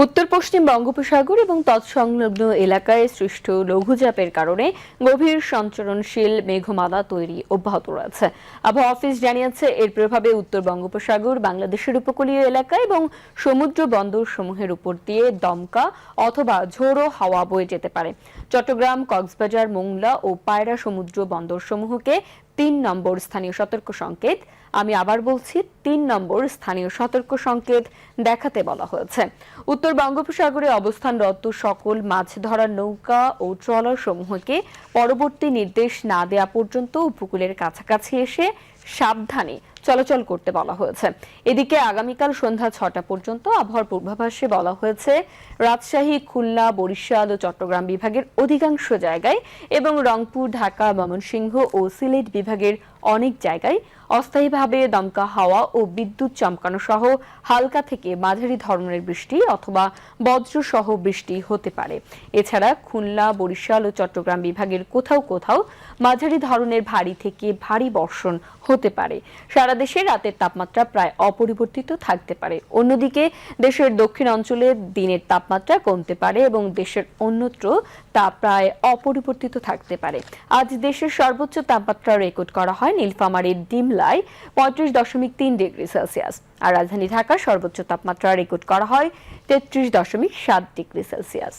উত্তর পশ্চিম বঙ্গোপসাগর এবং তৎসংলগ্ন এলাকায় সৃষ্ট লঘুচাপের কারণে গভীর সঞ্চরণশীল মেঘমালা তৈরি অব্যাহত রয়েছে। আবহাওয়া অফিস জানিয়েছে, এর প্রভাবে উত্তর বঙ্গোপসাগর, বাংলাদেশের উপকূলীয় এলাকা এবং সমুদ্র বন্দর সমূহের উপর দিয়ে দমকা অথবা ঝোড়ো হাওয়া বয়ে যেতে পারে। চট্টগ্রাম, কক্সবাজার, মোংলা ও পায়রা সমুদ্র বন্দর সমূহকে তিন নম্বর স্থানীয় সতর্ক সংকেত। আমি আবার বলছি, তিন নম্বর স্থানীয় সতর্ক সংকেত দেখাতে বলা হয়েছে। উত্তর বঙ্গোপসাগরে অবস্থানরত সকল মাছ ধরার নৌকা ও ট্রলার সমূহকে পরবর্তী নির্দেশ না দেয়া পর্যন্ত উপকূলের কাছাকাছি এসে সাবধানে চলাচল করতে বলা হয়েছে। এদিকে আগামীকাল সন্ধ্যা ছটা পর্যন্ত আবহাওয়ার পূর্বাভাসে বলা হয়েছে, রাজশাহী, খুলনা, বরিশাল ও চট্টগ্রাম বিভাগের অধিকাংশ জায়গায় এবং রংপুর, ঢাকা, ময়মনসিংহ ও সিলেট বিভাগের অনেক জায়গায় অস্থায়ীভাবে দমকা হাওয়া ও বিদ্যুৎ চমকানো সহ হালকা থেকে মাঝারি ধরনের বৃষ্টি অথবা বজ্র সহ বৃষ্টি হতে পারে। এছাড়া খুলনা, বরিশাল ও চট্টগ্রাম বিভাগের কোথাও কোথাও মাঝারি ধরনের ভারী থেকে ভারী বর্ষণ হতে পারে। সারা দেশে রাতের তাপমাত্রা প্রায় অপরিবর্তিত থাকতে পারে। অন্যদিকে দেশের দক্ষিণ অঞ্চলে দিনের তাপমাত্রা কমতে পারে এবং দেশের অন্যত্র তা প্রায় অপরিবর্তিত থাকতে পারে। আজ দেশের সর্বোচ্চ তাপমাত্রা রেকর্ড করা হয় নীলফামারীর ডিমলায় পঁয়ত্রিশ দশমিক তিন ডিগ্রি সেলসিয়াস। আর রাজধানী ঢাকার সর্বোচ্চ তাপমাত্রা রেকর্ড করা হয় তেত্রিশ দশমিক সাত ডিগ্রি সেলসিয়াস।